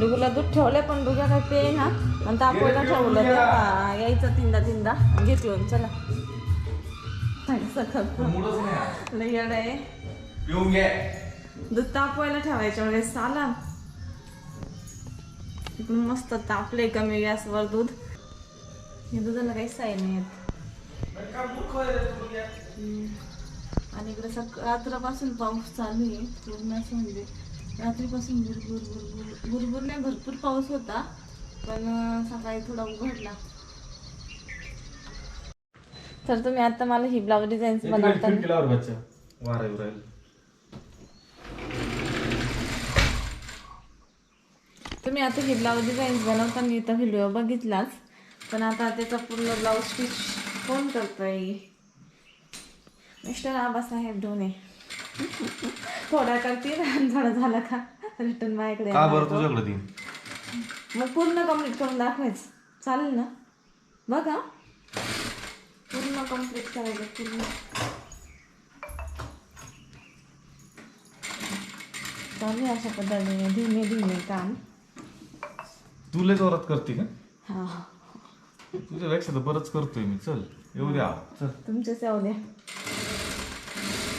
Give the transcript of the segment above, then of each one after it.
डुगूला दूध ठेवले पण डुग्या काय पे ना. आणि तापवायला ठेवलं यायचं तीनदा तीनदा. घेतलं चला. येडं आहे. दूध तापवायला ठेवायच्या वेळेस आला इकडून मस्त तापले कमी गॅसवर दूध. या दुधाला काही साई नाही येत. आणि इकडे सक रात्रापासून पाऊस चालू आहे. पूर्ण असं म्हणजे रात्रीपासून भुरभुर भुरभुर भुरभुर नाही भरपूर पाऊस होता पण सकाळी थोडा उघडला. तर तुम्ही आता मला ही ब्लाऊज डिझाईन्स राहील. तुम्ही आता ही ब्लाऊज डिझाईन्स बनवताना इथं व्हिडिओ बघितलाच पण आता त्याचा पूर्ण ब्लाऊज स्टिच कोण करतोय? मिस्टर आबासाहेब ढोणे. थोडा करतील आणि थोडा झाला का? रिटर्न माझ्याकडे का बरं तो. तुझ्याकडे देईन मग पूर्ण कंप्लीट करून दाखवायचं. चालेल ना? बघा पूर्ण कंप्लीट करायचं पूर्ण. चालू अशा पद्धतीने. धीमे धीमे काम. तुला जोरात करते का? हा. तुझ्यापेक्षा तर बरंच करतोय मी. चल येऊ द्या. चल. तुमच्याच येऊ द्या.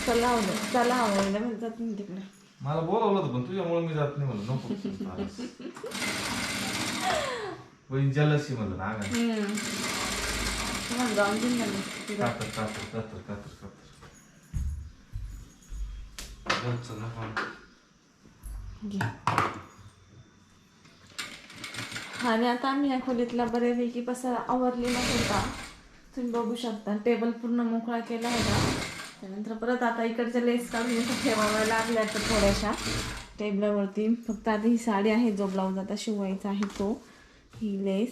चला आवडे चला आवडलं म्हणतात तुम्ही तिकडे मला बोलावलं होतं पण तुझ्यामुळे मी जात नाही म्हणलं नको जलसी म्हणलं ना. तुम्हाला जाऊन देईन ना मी तिकडं. कातर कातर कातर कातर कातर चल, चल नको. घे. आणि आता आम्ही या खोलीतला बऱ्यापैकी पसारा आवरलेला होता तुम्ही बघू शकता टेबल पूर्ण मोकळा केला होता त्यानंतर परत आता इकडच्या लेस काढून ठेवाव्या लागल्या तर थोड्याशा. टेबलावरती फक्त आता ही साडी आहे जो ब्लाऊज आता शिवायचा आहे तो. ही लेस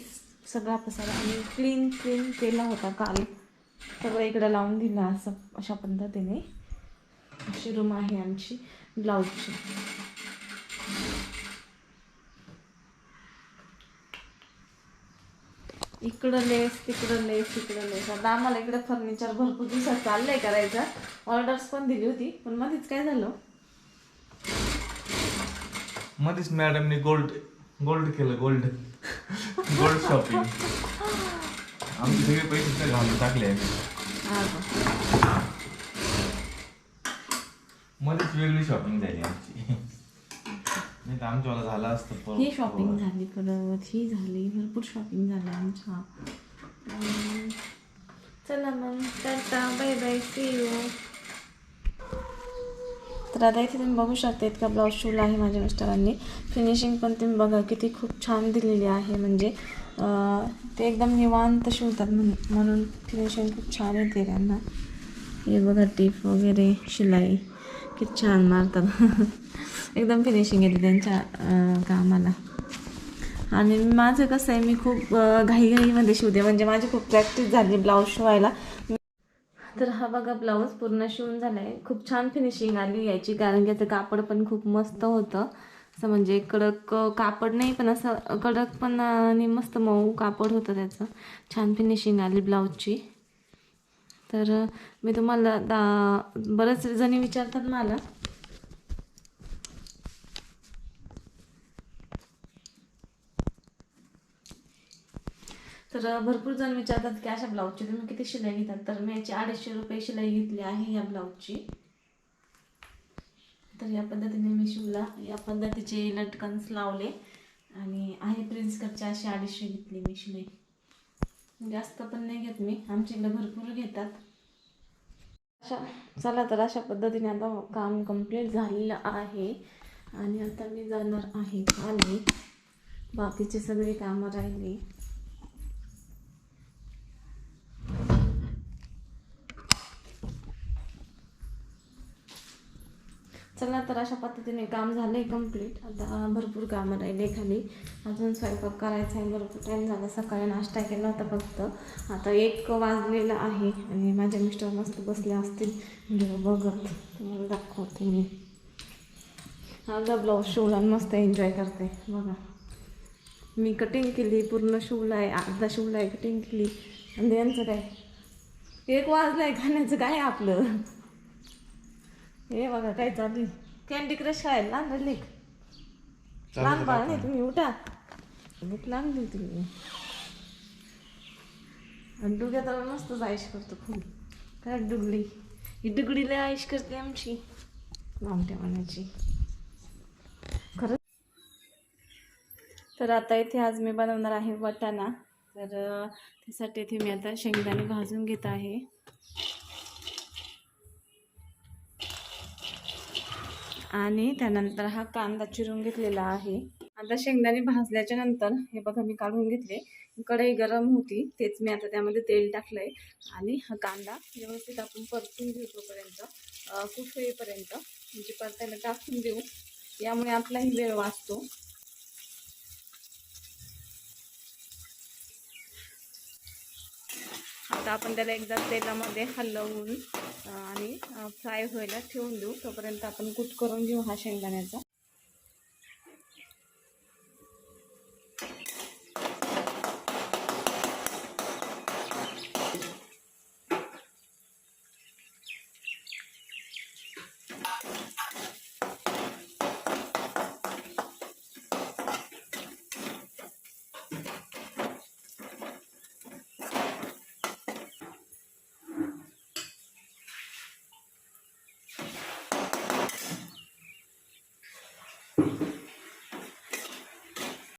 सगळा पसारा आम्ही क्लीन क्लीन केला होता काल. सगळं इकडं लावून दिला असं अशा पद्धतीने. अशी रूम आहे आमची ब्लाऊजची इकडं लेस तिकडं लेस तिकडं लेस. आता आम्हाला इकडं फर्निचर भरपूर दिवसात चाललंय करायचं. ऑर्डर्स पण दिली होती पण मध्येच काय झालं? मध्येच मॅडमने गोल्ड गोल्ड केलं गोल्ड गोल्ड शॉपिंग आमचे सगळे पैसे घालून टाकले आम्ही. हा का. मध्येच वेगळी शॉपिंग झाली आमची. तर आमच्यावाला झालं असतं. ही शॉपिंग झाली परत ही झाली भरपूर शॉपिंग झाली आमच्या. चला मग tata bye bye see you तर आता इथे तुम्ही बघू शकता इतका ब्लाऊज शिवला आहे माझ्या मिस्टरांनी. फिनिशिंग पण तुम्ही बघा किती खूप छान दिलेली आहे. म्हणजे ते एकदम निवांत शिवतात म्हण- म्हणून फिनिशिंग खूप छान येते त्यांना. हे बघा टीप वगैरे शिलाई. किती छान मारतात. एकदम फिनिशिंग येते त्यांच्या कामाला. आणि माझं कसं आहे मी खूप घाईघाईमध्ये शिवते. म्हणजे माझी खूप प्रॅक्टिस झाली ब्लाऊज शिवायला. तर हा बघा ब्लाऊज पूर्ण शिवून झाला आहे खूप छान फिनिशिंग आली याची कारण की याचं कापड पण खूप मस्त होतं. असं म्हणजे कडक कापड नाही पण असं कडक पण आणि मस्त मऊ कापड होतं त्याचं. छान फिनिशिंग आली ब्लाऊजची तर मी तुम्हाला दा बरेच जणी विचारतात मला तर भरपूर जण विचारतात की अशा ब्लाऊजची तुम्ही किती शिलाई घेतात? तर मी याची अडीचशे रुपये शिलाई घेतली आहे या ब्लाऊजची. तर या पद्धतीने मी शिवला. या पद्धतीचे लटकन्स लावले. आणि आहे प्रिन्स कटचे अशी अडीचशे घेतली मी शिलाई. जास्त पण नाही घेत मी. आमच्या इकडे भरपूर घेतात. अशा चला तर अशा पद्धतीने आता काम कंप्लीट झालेलं आहे. आणि आता मी जाणार आहे खाली. बाकीचे सगळे कामं राहिली चला तर अशा पद्धतीने काम झालं आहे कंप्लीट आता भरपूर कामं राहिले खाली. अजून स्वयंपाक करायचा आहे. भरपूर टाईम झाला. सकाळी नाश्ता केला होता फक्त. आता एक वाजलेला आहे आणि माझे मिस्टर मस्त बसले असतील. व्हिडिओ बघत. तुम्हाला दाखवते मी. अर्धा ब्लाऊज शिवला आणि मस्त एन्जॉय करते. बघा. मी कटिंग केली. पूर्ण शिवला आहे. अर्धा शिवला आहे कटिंग केली. आणि यांचं काय? एक वाजलं आहे खाण्याचं काय आपलं? हे बघा काय चालू कॅन्डी क्रश खायला ना लेख लहान बाळ नाही तुम्ही उठा. भूक लागली मी आणि डुग्या तर मस्तच आयुष करतो खूप. काय डुगडी? ही डुगडी लय आयुष करते आमची. मामट्या मनाची. खरंच. तर आता इथे आज मी बनवणार आहे वाटाणा. तर त्यासाठी इथे मी आता शेंगदाणे भाजून घेत आहे. आणि त्यानंतर हा कांदा चिरून घेतलेला आहे. आता शेंगदाणे भाजल्याच्या नंतर हे बघा मी काढून घेतले. कढई गरम होती तेच मी आता त्यामध्ये तेल टाकलंय. आणि हा कांदा व्यवस्थित आपण परतून घेऊ तोपर्यंत अं, म्हणजे परतायला टाकून देऊ. यामुळे आपलाही वेळ वाचतो. आता आपण त्याला एकदा तेलामध्ये हलवून आणि फ्राय व्हायला ठेवून देऊ. तोपर्यंत आपण कुट करून घेऊ हा शेंगदाण्याचा.